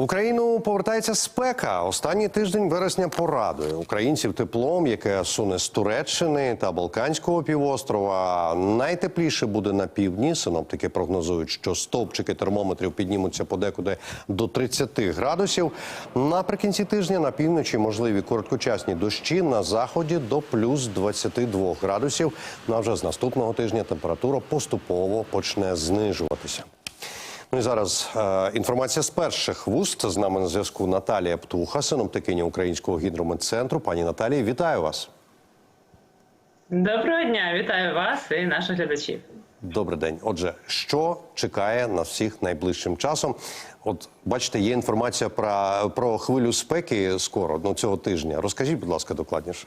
Україну повертається спека. Останній тиждень вересня порадує українців теплом, яке суне з Туреччини та Балканського півострова. Найтепліше буде на півдні. Синоптики прогнозують, що стовпчики термометрів піднімуться подекуди до 30 градусів. Наприкінці тижня на півночі можливі короткочасні дощі на заході до плюс 22 градусів. На вже з наступного тижня температура поступово почне знижуватися. Ну і зараз е, інформація з перших вуст. З нами на зв'язку Наталія Птуха, синоптикиня Українського гідрометцентру. Пані Наталії, вітаю вас. Доброго дня, вітаю вас і наших глядачів. Добрий день. Отже, що чекає нас всіх найближчим часом? От бачите, є інформація про, про хвилю спеки скоро, ну цього тижня. Розкажіть, будь ласка, докладніше.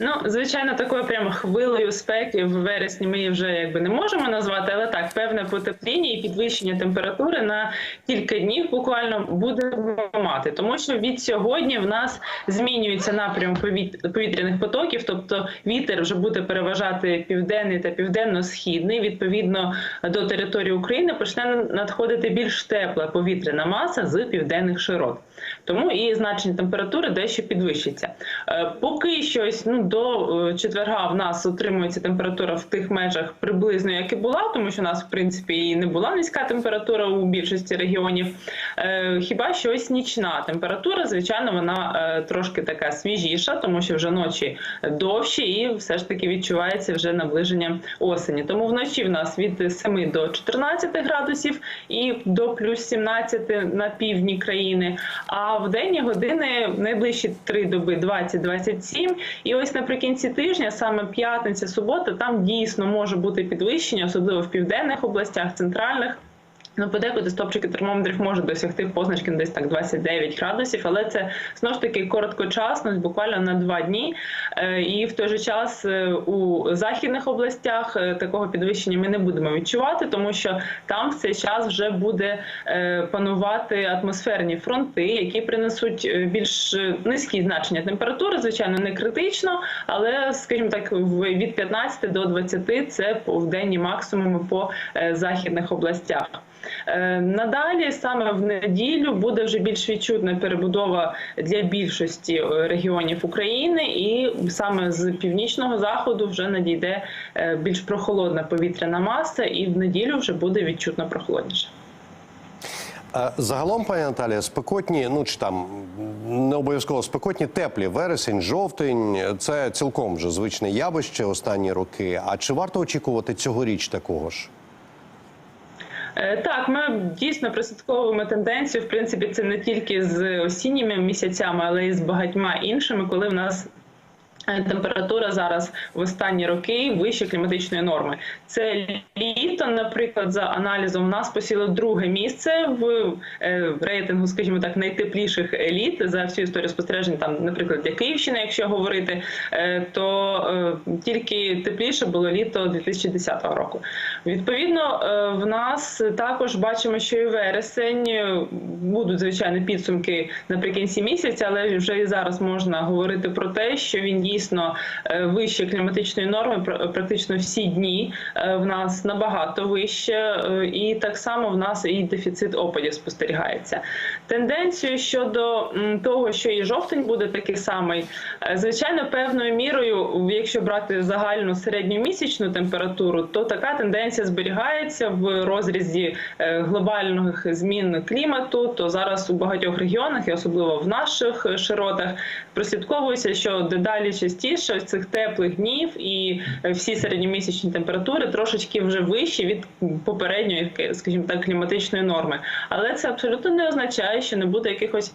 Ну, звичайно, такою прямо хвилею спеки в вересні ми її вже якби не можемо назвати, але так, певне потепління і підвищення температури на кілька днів буквально будемо мати, тому що від сьогодні в нас змінюється напрям повіт- повітряних потоків, тобто вітер вже буде переважати південний та південно-східний. Відповідно до території України почне надходити більш тепла повітряна маса з південних широт. Тому і значення температури дещо підвищиться. Е, Поки щось ну до е, четверга в нас утримується температура в тих межах приблизно, як і була, тому що у нас в принципі і не була низька температура у більшості регіонів. Е, Хіба щось нічна температура, звичайно, вона е, трошки така свіжіша, тому що вже ночі довші, і все ж таки відчувається вже наближення осені. Тому вночі в нас від 7 до 14 градусів і до плюс 17 на півдні країни. А в денні години найближчі три доби 20-27. І ось наприкінці тижня, саме п'ятниця, субота, там дійсно може бути підвищення, особливо в південних областях, центральних. Ну, подекуди стопчики термометрів можуть досягти позначки десь так 29 градусів, але це знову ж таки короткочасно, буквально на два дні. Е, І в той же час е, у західних областях е, такого підвищення ми не будемо відчувати, тому що там в цей час вже буде панувати атмосферні фронти, які принесуть більш низькі значення температури, звичайно, не критично, але, скажімо так, від 15 до 20 це в денні максимуми по західних областях. Е, Надалі саме в неділю буде вже більш відчутна перебудова для більшості е, регіонів України, і саме з північного заходу вже надійде е, більш прохолодна повітряна маса, і в неділю вже буде відчутно прохолодніше. Загалом, пані Наталія, спекотні, ну чи там не обов'язково спекотні, теплі вересень, жовтень це цілком вже звичне явище останні роки. А чи варто очікувати цьогоріч такого ж? Е, Так, ми дійсно прослідковуємо тенденцію. В принципі, це не тільки з осінніми місяцями, але й з багатьма іншими, коли в нас. Е, Температура зараз в останні роки вище кліматичної норми. Це літо, наприклад, за аналізом в нас посіло друге місце в е, рейтингу, скажімо так, найтепліших літ за всю історію спостережень. Там, наприклад, для Київщини, якщо говорити, е, то тільки тепліше було літо 2010 року. Відповідно, в нас також бачимо, що і вересень будуть звичайно підсумки наприкінці місяця, але вже і зараз можна говорити про те, що він дійсно е, вище кліматичної норми. пр- Практично всі дні е, в нас набагато вище, е, і так само в нас і дефіцит опадів спостерігається. Тенденцію щодо того, що і жовтень буде такий самий, е, звичайно, певною мірою, якщо брати загальну середньомісячну температуру, то така тенденція зберігається в розрізі е, глобальних змін клімату. То зараз у багатьох регіонах, і особливо в наших широтах, прослідковується, що дедалі частіше цих теплих днів і е, всі середньомісячні температури трошечки вже вищі від попередньої, скажімо так, кліматичної норми. Але це абсолютно не означає, що не буде якихось.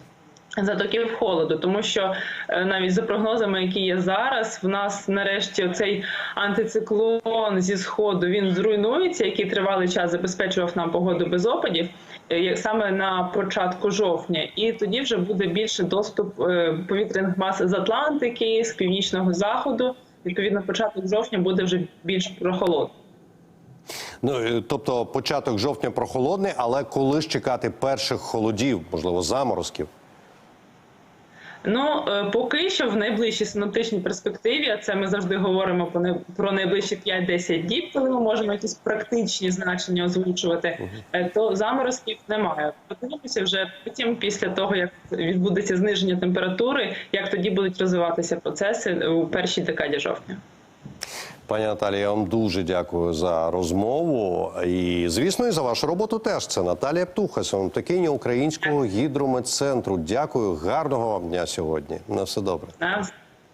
Затоків холоду, тому що е, навіть за прогнозами, які є зараз, в нас нарешті цей антициклон зі сходу він зруйнується, який тривалий час забезпечував нам погоду без опадів, е, саме на початку жовтня, і тоді вже буде більше доступ е, повітряних мас з Атлантики, з північного заходу. Відповідно, початок жовтня буде вже більш прохолодний. Ну тобто початок жовтня прохолодний, але коли ж чекати перших холодів, можливо, заморозків? Ну е, поки що в найближчій синоптичній перспективі, а це ми завжди говоримо про найближчі 5-10 діб, коли ми можемо якісь практичні значення озвучувати, е, то заморозків немає. Подивимося вже потім, після того як відбудеться зниження температури, як тоді будуть розвиватися процеси у першій декаді жовтня. Пані Наталі, я вам дуже дякую за розмову. І, звісно, і за вашу роботу теж. Це Наталія Птуха, синоптикиня Українського гідрометцентру. Дякую, гарного вам дня сьогодні. На все добре.